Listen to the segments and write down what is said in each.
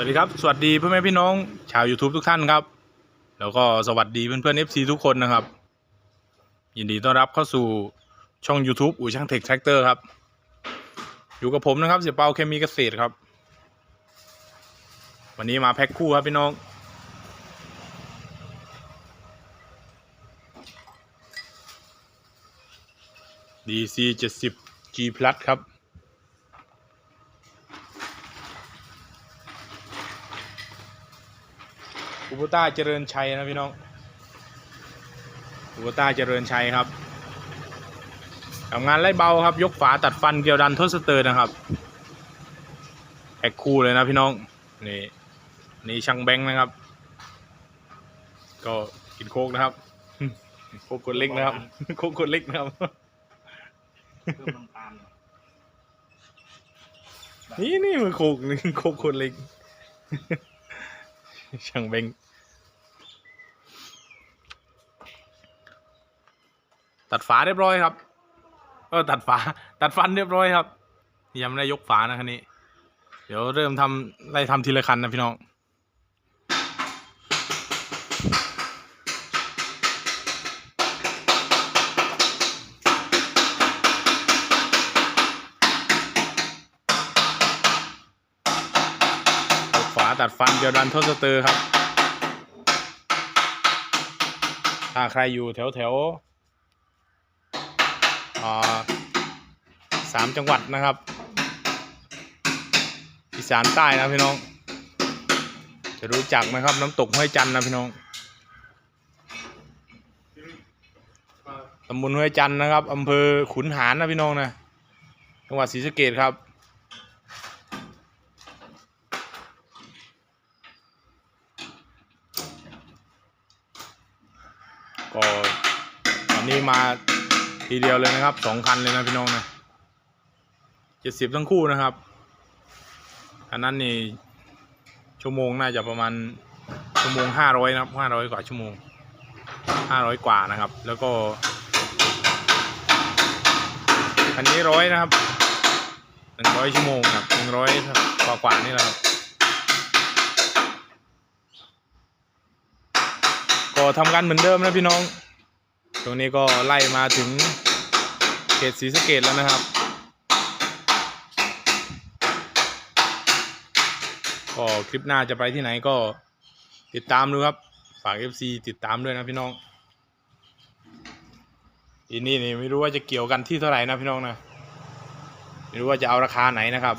วัสดีครับ สวัสดีพ่อแม่พี่น้อง ชาว YouTube ทุกท่านครับ แล้วก็สวัสดีเพื่อนๆ FC ทุกคนนะครับ ยินดีต้อนรับเข้าสู่ช่อง YouTube อู่ช่างเทคแท็กเตอร์ครับ อยู่กับผมนะครับเสียเปาเคมีเกษตรครับ วันนี้มาแพ็คคู่ครับพี่น้อง DC 70 G Plus ครับ อุปต้าเจริญชัยนะพี่น้องอุปต้าเจริญชัยครับทำงานไล่เบาครับ ยกฝาตัดฟันเกลียวดันทดสเตอร์นะครับแพ็คคู่เลยนะพี่น้องนี่นี่ช่างแบงค์นะครับ ก็กินโคกนะครับโคกคนเล็กนะครับโคกคนเล็กนะครับเพิ่มน้ำตาลนี่นี่มันโคกนี่โคกคนเล็กช่างเบง ตัดฝาเรียบร้อยครับเออตัดฝา ตัดฟันเรียบร้อยครับยังไม่ได้ยกฝานะคันนี้ เดี๋ยวเริ่มทำไล่ทำทีละคันนะพี่น้องฝาตัดฟันเดียวดันทดสเตอร์ครับ ถ้าใครอยู่แถวแถว สามจังหวัดนะครับอีสานใต้นะพี่น้อง จะรู้จักไหมครับ น้ำตกห้วยจันนะพี่น้องตำบลห้วยจันนะครับอำเภอขุนหารนะพี่น้องนะจังหวัดศรีสะเกดครับ ก็วันนี้มา ทีเดียวเลยนะครับสองคันเลยนะพี่น้องนะเจ็ดสิบทั้งคู่นะครับอันนั้นนี่ชั่วโมงน่าจะประมาณชั่วโมงห้าร้อยนะครับห้าร้อยกว่าชั่วโมงห้าร้อยกว่านะครับ แล้วก็อันนี้ร้อยนะครับหนึ่งร้อยชั่วโมงครับหนึ่งร้อยกว่ากว่านี่แหละครับก็ทำกันเหมือนเดิมนะพี่น้อง ตรงนี้ก็ไล่มาถึงเขตศรีสะเกดแล้วนะครับ ก็คลิปหน้าจะไปที่ไหนก็ติดตามดูครับ ฝาก FC ติดตามด้วยนะพี่น้องทีนี้นี่ไม่รู้ว่าจะเกี่ยวกันที่เท่าไหร่นะพี่น้องนะไม่รู้ว่าจะเอาราคาไหนนะครับ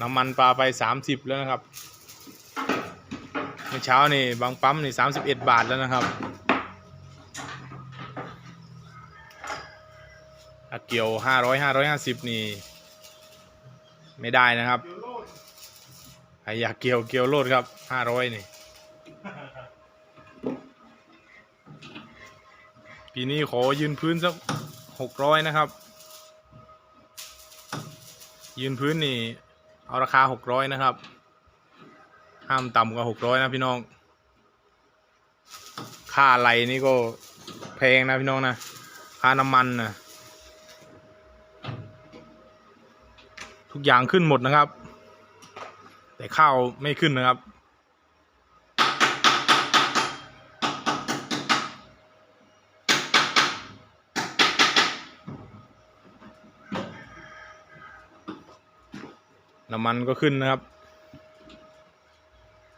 น้ำมันปลาไป30แล้วนะครับเมื่อเช้านี่บางปั๊มนี่สามสิบเอ็ดบาทแล้วนะครับ เกี่ยวห้าร้อยห้าร้อยห้าสิบนี่ไม่ได้นะครับใครอยากเกี่ยวเกี่ยวโลดครับห้าร้อยนี่ ปีนี้ขอยืนพื้นสักหกร้อยนะครับ ยืนพื้นนี่ เอาราคาหกร้อยนะครับ ห้ามต่ำกว่าหกร้อยนะพี่น้อง ค่าอะไรนี่ก็แพงนะพี่น้องนะ ค่าน้ำมันนะ ทุกอย่างขึ้นหมดนะครับ แต่ข้าวไม่ขึ้นนะครับ น้ำมันก็ขึ้นนะครับ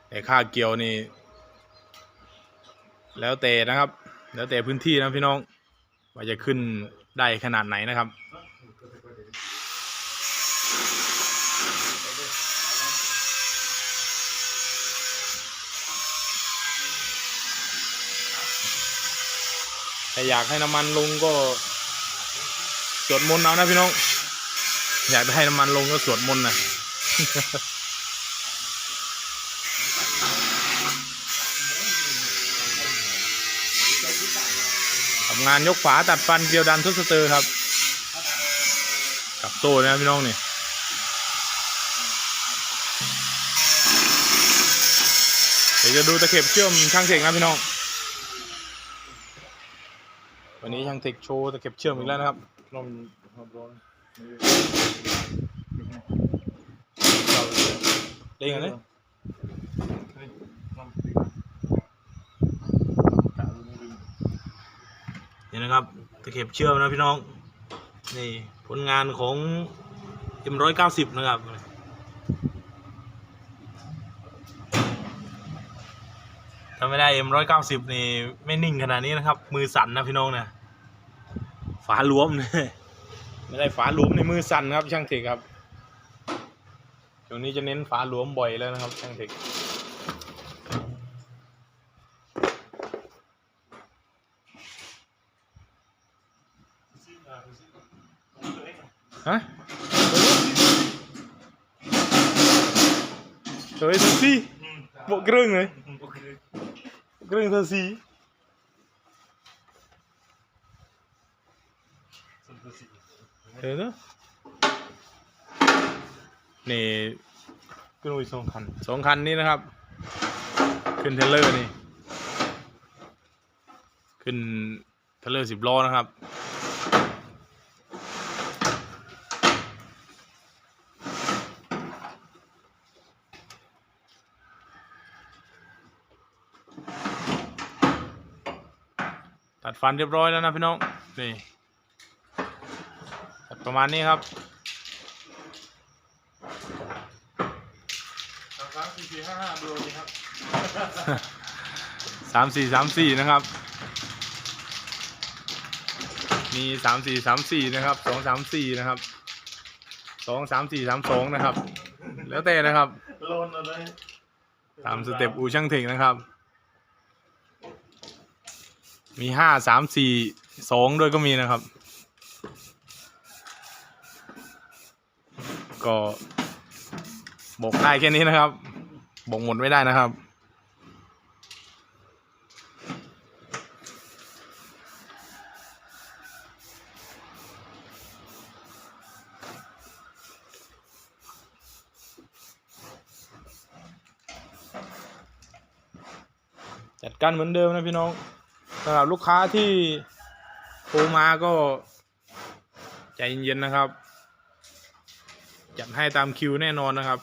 แต่ค่าเกี่ยวนี่ แล้วแต่นะครับ แล้วแต่พื้นที่นะพี่น้องว่าจะขึ้นได้ขนาดไหนนะครับ อยากให้น้ำมันลงก็สวดมนต์เอานะพี่น้อง อยากให้น้ำมันลงก็สวดมนต์นะทำงานยกฝาตัดฟันเกลียวดันทดสเตอร์ครับ กับโซ่นะพี่น้องนี่เดี๋ยวจะดูตะเข็บเชื่อมช่างเทคนะพี่น้อง วันนี้ช่างเทคโชว์ตะเข็บเชื่อมอีกแล้วนะครับลองเล่นกันเลยเฮ้ยลองดูกะดูดินี่นะครับตะเข็บเชื่อมนะพี่น้อง นี่ผลงานของเอ็มร้อยเก้าสิบนะครับ ถ้าไม่ได้เอ็มร้อยเก้าสิบนี่ไม่นิ่งขนาดนี้นะครับ มือสั่นนะพี่น้องนะฝาหลวมเนี่ยไม่ได้ฝาหลวมในมือสั่นครับ ช่างเทคครับช่วงนี้จะเน้นฝาหลวมบ่อยแล้วนะครับ ช่างเทคฮะเฮ้ยเธอสิบวกครึ่งเลย โอเคครึ่งเธอสีสุดตัวสิเออเนอะนี่ขึ้นไปสองคันสองคันนี้นะครับ ขึ้นเทรลเลอร์นี่ ขึ้นเทรลเลอร์สิบล้อนะครับ ดฟันเรียบร้อยแล้วนะพี่น้องนี่ตัดประมาณนี้ครับสามสามสี่สี่ห้าห้าดูดีครับสามสี่สามสี่นะครับ มีสามสี่สามสี่นะครับสองสามสี่นะครับสองสามสี่สามสองนะครับ แล้วแต่นะครับโลนอะไรตามสเต็ปอูช่างเทคนะครับ มีห้าสามสี่สองด้วยก็มีนะครับ ก็บอกได้แค่นี้นะครับบอกหมดไม่ได้นะครับ จัดการเหมือนเดิมนะพี่น้อง สำหรับลูกค้าที่โทรมาก็ใจเย็นๆนะครับ จัดให้ตามคิวแน่นอนนะครับ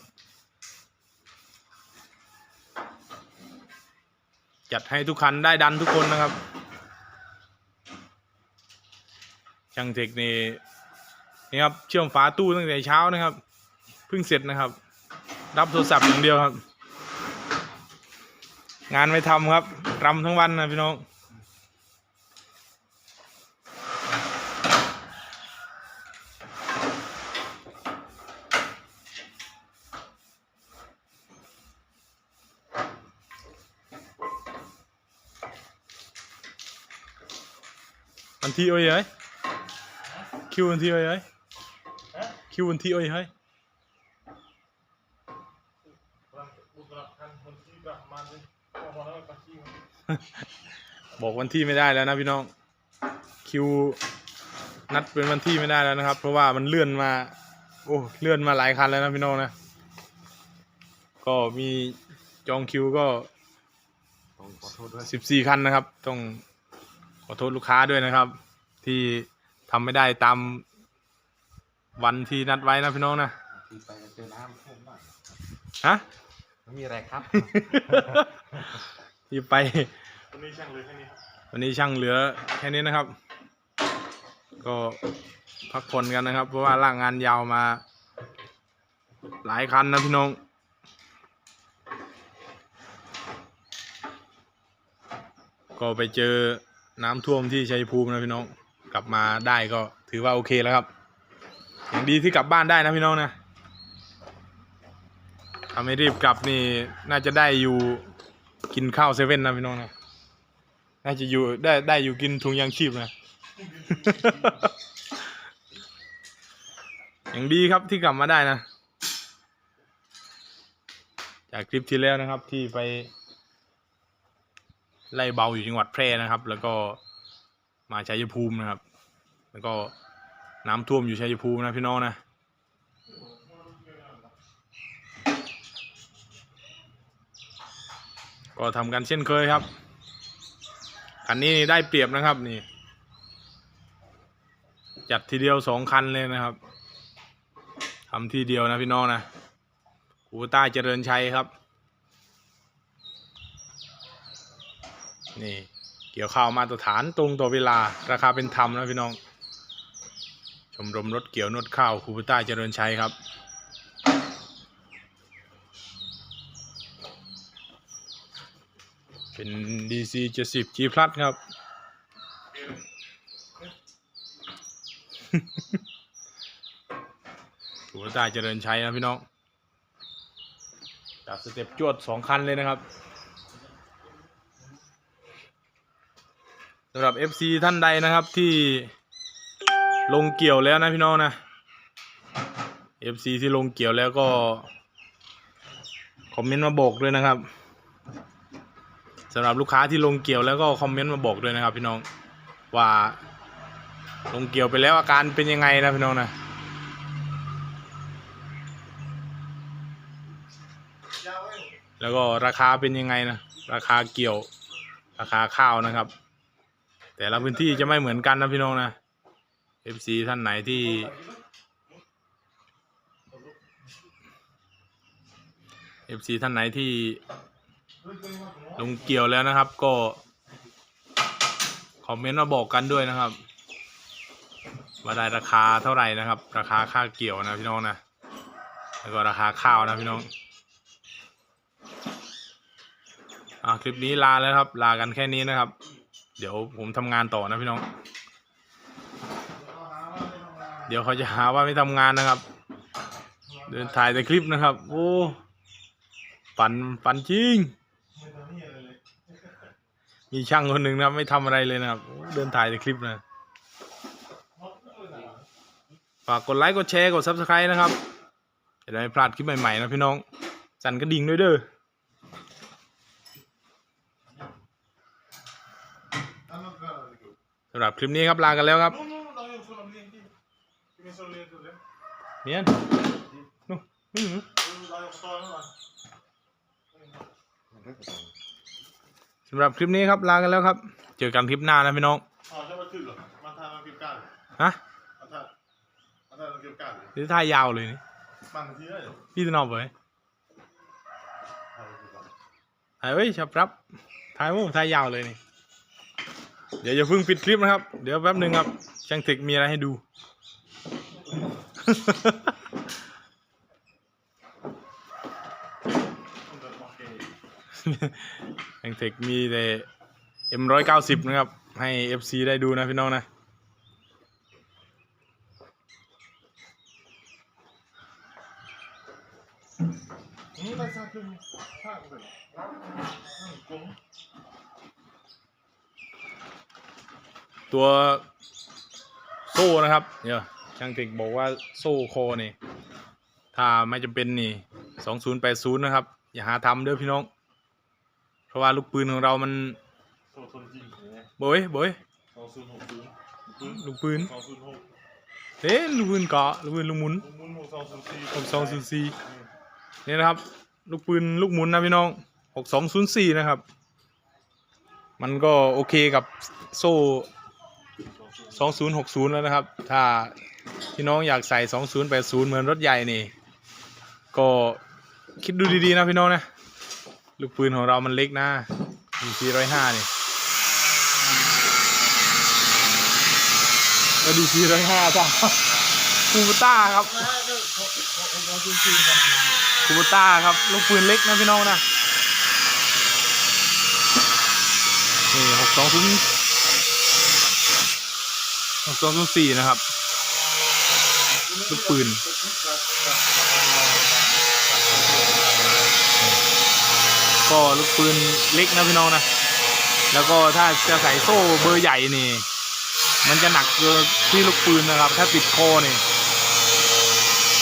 จัดให้ทุกคันได้ดันทุกคนนะครับ ช่างเทคนี่นี่ครับเชื่อมฝาตู้ตั้งแต่เช้านะครับเพิ่งเสร็จนะครับ รับโทรศัพท์อย่างเดียวครับ งานไม่ทำครับรำทั้งวันนะพี่น้อง วันที่โอ้ยเฮ้ยคิววันที่โอ้ยเฮ้ยฮะคิววันที่โอ้ยเฮ้ยบุกรับทันคนที่แบบมาเลยพอแล้วก็ขี้บอกวันที่ไม่ได้แล้วนะพี่น้องคิวนัดเป็นวันที่ไม่ได้แล้วนะครับ เพราะว่ามันเลื่อนมา โอ้เลื่อนมาหลายคันแล้วนะพี่น้องนะก็มีจองคิวก็ต้องขอโทษด้วยสิบสี่คันนะครับ ต้องข อโทษลูกค้าด้วยนะครับ ที่ทำไม่ได้ตามวันที่นัดไว้นะพี่น้องนะที่ไปเจอน้ำท่วมบ้านฮะ ไม่มีอะไรครับ ที่ไป วันนี้ช่างเลยแค่นี้ครับวันนี้ช่างเหลือแค่นี้นะครับ ก็พักผ่อนกันนะครับ เพราะว่าลากงานยาวมา หลายคันนะพี่น้อง ก็ไปเจอ น้ำท่วมที่ชัยภูมินะพี่น้อง กลับมาได้ก็ถือว่าโอเคแล้วครับ อย่างดีที่กลับบ้านได้นะพี่น้องนะถ้าไม่รีบกลับนี่น่าจะได้อยู่กินข้าวเซเว่นนะพี่น้องนะน่าจะอยู่ได้ได้อยู่กินถุงยางชีพนะ อย่างดีครับที่กลับมาได้นะ จากคลิปที่แล้วนะครับที่ไป ไล่เบาอยู่จังหวัดแพร่นะครับ แล้วก็มาชัยภูมินะครับ แล้วก็น้ำท่วมอยู่ชัยภูมินะพี่น้องนะก็ทำกันเช่นเคยครับคันนี้ได้เปรียบนะครับนี่ จัดทีเดียวสองคันเลยนะครับทำทีเดียวนะพี่น้องนะคูต้าเจริญชัยครับ นี่ เกี่ยวข้าวมาตรฐานตรงต่อเวลาราคาเป็นธรรมนะพี่น้อง ชมรมรถเกี่ยวนวดข้าวคูเปต้าเจริญชัยครับเป็น DC 70 G Plus ครับคูเปต้าเจริญชัยนะพี่น้องจับสเต็ปจวดสองคันเลยนะครับำหรับ FC ท่านใดนะครับที่ลงเกี่ยวแล้วนะพี่น้องนะ FC ที่ลงเกี่ยวแล้วก็ คอมเมนต์มาบอกด้วยนะครับสำหรับลูกค้าที่ลงเกี่ยวแล้วก็คอมเมนต์มาบอกด้วยนะครับ พี่น้องว่าลงเกี่ยวไปแล้วอาการเป็นยังไงนะพี่น้องนะแล้วก็ราคาเป็นยังไงนะ ราคาเกี่ยว ราคาข้าวนะครับ แต่ละพื้นที่จะไม่เหมือนกันนะพี่น้องนะ FC ท่านไหนที่ FC ท่านไหนที่ ลงเกี่ยวแล้วนะครับ ก็ คอมเมนต์มาบอกกันด้วยนะครับว่าได้ราคาเท่าไหร่นะครับ ราคาค่าเกี่ยวนะพี่น้องนะแล้วก็ราคาข้าวนะพี่น้องอ่าคลิปนี้ลาแล้วครับ ลากันแค่นี้นะครับ เดี๋ยวผมทำงานต่อนะพี่น้อง เดี๋ยวเขาจะหาว่าไม่ทำงานนะครับ เดินถ่ายแต่คลิปนะครับ โอ้ปันปันจริง มีช่างคนหนึ่งนะครับ ไม่ทำอะไรเลยนะครับ เดินถ่ายแต่คลิปนะฝากกดไลค์กดแชร์กด subscribe นะครับจะได้ไม่พลาดคลิปใหม่ๆนะพี่น้อง สั่นกระดิ่งด้วยเด้อ สำหรับคลิปนี้ครับลากันแล้วครับเมียนนู่นนี่หนูสำหรับคลิปนี้ครับลากันแล้วครับ เจอกันคลิปหน้านะพี่น้องฮะนี่ท่ายาวเลยนี่พี่จะนอนไปถ่ายไว้ชับรับถ่ายมุมถ่ายยาวเลยนี่ เดี๋ยวอย่าเพิ่งปิดคลิปนะครับ เดี๋ยวแป๊บหนึ่งครับช่างเทคมีอะไรให้ดู ช่างเทคมีแต่ M ร้อยเก้าสิบนะครับ ให้ FC ได้ดูนะพี่น้องนะ ตัวโซ่นะครับเนี่ยช่างเทคบอกว่าโซ่คอนี่ถ้าไม่จำเป็นนี่สองศูนย์แปดศูนย์นะครับ อย่าหาทำเด้อพี่น้อง เพราะว่าลูกปืนของเรามันโบยโบยลูกปืนเอ๊ะลูกปืนเกาะลูกปืนลูกหมุนหกสองศูนย์สี่นี่นะครับ ลูกปืนลูกหมุนนะพี่น้องหกสองศูนย์สี่นะครับ มันก็โอเคกับโซ่ 2060 แล้วนะครับ ถ้าพี่น้องอยากใส่ 2080 เหมือนรถใหญ่นี่ ก็คิดดูดีๆนะพี่น้องนะ ลูกปืนของเรามันเล็กนะมี405นี่ก็ดี405จ้ะคูปต้าครับคูปต้าครับลูกปืนเล็กนะพี่น้องนะนี่620สองศูนย์ สี่นะครับ ลูกปืน ก็ลูกปืนเล็กนะพี่น้องนะ แล้วก็ถ้าจะใส่โซ่เบอร์ใหญ่นี่ มันจะหนักเกินที่ลูกปืนนะครับ ถ้าติดคอนี่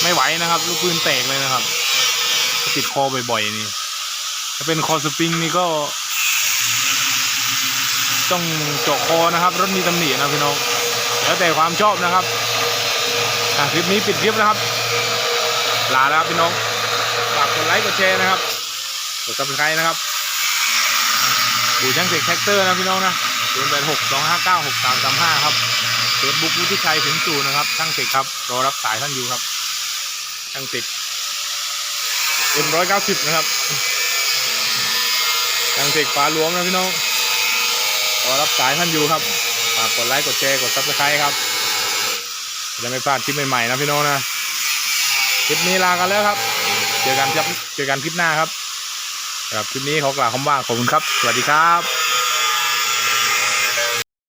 ไม่ไหวนะครับ ลูกปืนแตกเลยนะครับ ติดคอบ่อยๆนี่ถ้าเป็นคอสปริงนี่ก็ต้องเจาะคอนะครับรถมีตำหนินะพี่น้อง แล้วแต่ความชอบนะครับคลิปนี้ปิดคลิปนะครับลาแล้วครับพี่น้องฝากกดไลค์กดแชร์นะครับกดซับสไครต์นะครับบูช่างเสกแท็กเตอร์นะพี่น้องนะศูนย์แปดหกสองห้าเก้าหกสามสามห้าครับเฟซบุ๊กวุฒิชัยสินสูนะครับช่างเสกครับรอรับสายท่านอยู่ครับช่างเสกเอ็นร้อยเก้าสิบนะครับยังเสกฝาหลวงนะพี่น้องรอรับสายท่านอยู่ครับ ฝากกดไลค์กดแชร์กดซับสไครต์ครับจะไม่พลาดคลิปใหม่ๆนะพี่น้องนะคลิปนี้ลากันแล้วครับ เจอกันครับเจอกันคลิปหน้าครับครับคลิปนี้ขอกล่าวคำว่าขอบคุณครับ สวัสดีครับ